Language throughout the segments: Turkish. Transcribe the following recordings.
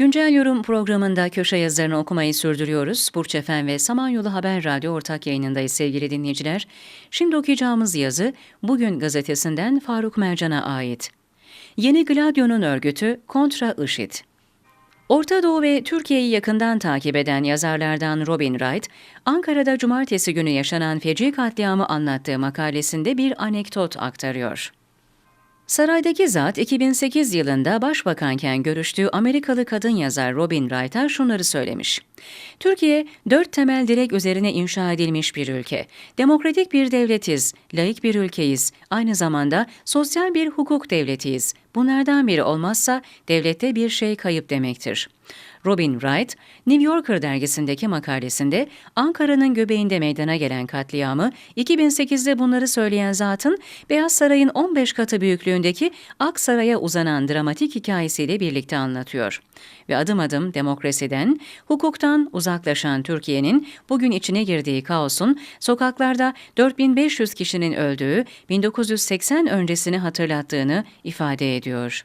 Güncel Yorum programında köşe yazılarını okumayı sürdürüyoruz. Burç Efen ve Samanyolu Haber Radyo ortak yayınındayız sevgili dinleyiciler. Şimdi okuyacağımız yazı Bugün gazetesinden Faruk Mercan'a ait. Yeni Gladio'nun örgütü Kontra IŞİD. Orta Doğu ve Türkiye'yi yakından takip eden yazarlardan Robin Wright, Ankara'da cumartesi günü yaşanan feci katliamı anlattığı makalesinde bir anekdot aktarıyor. Saraydaki zat 2008 yılında başbakanken görüştüğü Amerikalı kadın yazar Robin Wright'a şunları söylemiş. Türkiye, dört temel direk üzerine inşa edilmiş bir ülke. Demokratik bir devletiz, laik bir ülkeyiz, aynı zamanda sosyal bir hukuk devletiyiz. Bunlardan biri olmazsa devlette bir şey kayıp demektir. Robin Wright, New Yorker dergisindeki makalesinde Ankara'nın göbeğinde meydana gelen katliamı, 2008'de bunları söyleyen zatın Beyaz Saray'ın 15 katı büyüklüğündeki Aksaray'a uzanan dramatik hikayesiyle birlikte anlatıyor. Ve adım adım demokrasiden, hukuktan uzaklaşan Türkiye'nin bugün içine girdiği kaosun sokaklarda 4500 kişinin öldüğü 1980 öncesini hatırlattığını ifade ediyor ediyor.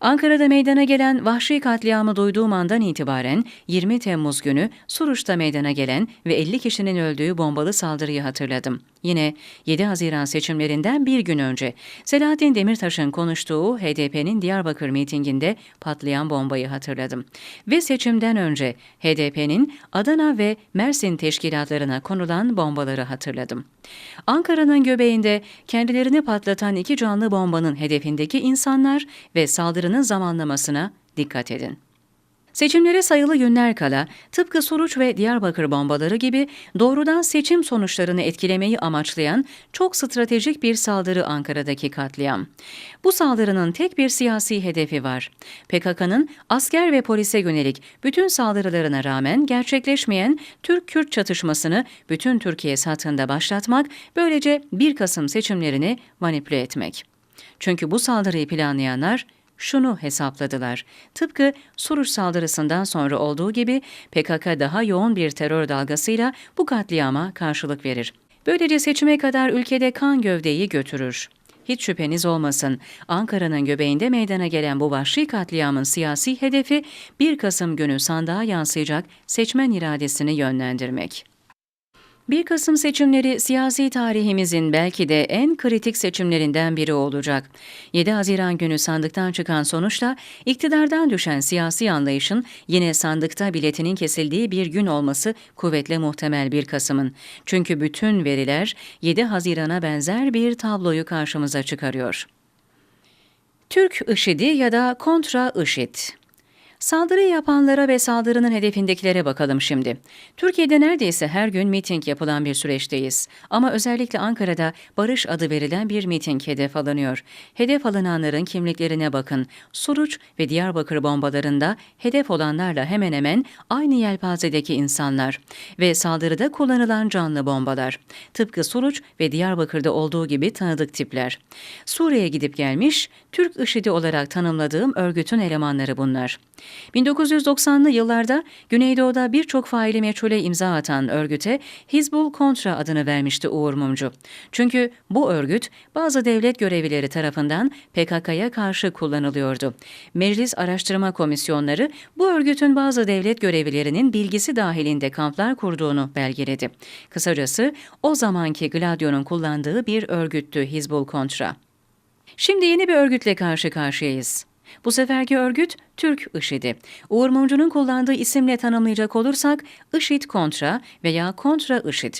Ankara'da meydana gelen vahşi katliamı duyduğum andan itibaren 20 Temmuz günü Suruç'ta meydana gelen ve 50 kişinin öldüğü bombalı saldırıyı hatırladım. Yine 7 Haziran seçimlerinden bir gün önce Selahattin Demirtaş'ın konuştuğu HDP'nin Diyarbakır mitinginde patlayan bombayı hatırladım. Ve seçimden önce HDP'nin Adana ve Mersin teşkilatlarına konulan bombaları hatırladım. Ankara'nın göbeğinde kendilerini patlatan iki canlı bombanın hedefindeki insanlar ve saldırının zamanlamasına dikkat edin. Seçimlere sayılı günler kala tıpkı Suruç ve Diyarbakır bombaları gibi doğrudan seçim sonuçlarını etkilemeyi amaçlayan çok stratejik bir saldırı Ankara'daki katliam. Bu saldırının tek bir siyasi hedefi var. PKK'nın asker ve polise yönelik bütün saldırılarına rağmen gerçekleşmeyen Türk-Kürt çatışmasını bütün Türkiye satında başlatmak, böylece 1 Kasım seçimlerini manipüle etmek. Çünkü bu saldırıyı planlayanlar şunu hesapladılar. Tıpkı Suruç saldırısından sonra olduğu gibi PKK daha yoğun bir terör dalgasıyla bu katliama karşılık verir. Böylece seçime kadar ülkede kan gövdeyi götürür. Hiç şüpheniz olmasın, Ankara'nın göbeğinde meydana gelen bu vahşi katliamın siyasi hedefi 1 Kasım günü sandığa yansıyacak seçmen iradesini yönlendirmek. 1 Kasım seçimleri siyasi tarihimizin belki de en kritik seçimlerinden biri olacak. 7 Haziran günü sandıktan çıkan sonuçta iktidardan düşen siyasi anlayışın yine sandıkta biletinin kesildiği bir gün olması kuvvetle muhtemel 1 Kasım'ın. Çünkü bütün veriler 7 Haziran'a benzer bir tabloyu karşımıza çıkarıyor. Türk IŞİD'i ya da kontra IŞİD Saldırı yapanlara ve saldırının hedefindekilere bakalım şimdi. Türkiye'de neredeyse her gün miting yapılan bir süreçteyiz. Ama özellikle Ankara'da Barış adı verilen bir miting hedef alınıyor. Hedef alınanların kimliklerine bakın. Suruç ve Diyarbakır bombalarında hedef olanlarla hemen hemen aynı yelpazedeki insanlar. Ve saldırıda kullanılan canlı bombalar. Tıpkı Suruç ve Diyarbakır'da olduğu gibi tanıdık tipler. Suriye'ye gidip gelmiş, Türk IŞİD'i olarak tanımladığım örgütün elemanları bunlar. 1990'lı yıllarda Güneydoğu'da birçok faili meçhule imza atan örgüte Hizbul Kontra adını vermişti Uğur Mumcu. Çünkü bu örgüt bazı devlet görevlileri tarafından PKK'ya karşı kullanılıyordu. Meclis Araştırma Komisyonları bu örgütün bazı devlet görevlilerinin bilgisi dahilinde kamplar kurduğunu belgeledi. Kısacası o zamanki Gladio'nun kullandığı bir örgüttü Hizbul Kontra. Şimdi yeni bir örgütle karşı karşıyayız. Bu seferki örgüt Türk IŞİD'i. Uğur Mumcu'nun kullandığı isimle tanımlayacak olursak IŞİD Kontra veya Kontra IŞİD.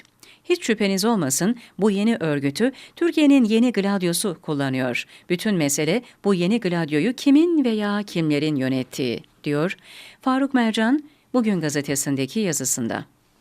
Hiç şüpheniz olmasın bu yeni örgütü Türkiye'nin yeni Gladiosu kullanıyor. Bütün mesele bu yeni Gladio'yu kimin veya kimlerin yönettiği, diyor Faruk Mercan bugün gazetesindeki yazısında.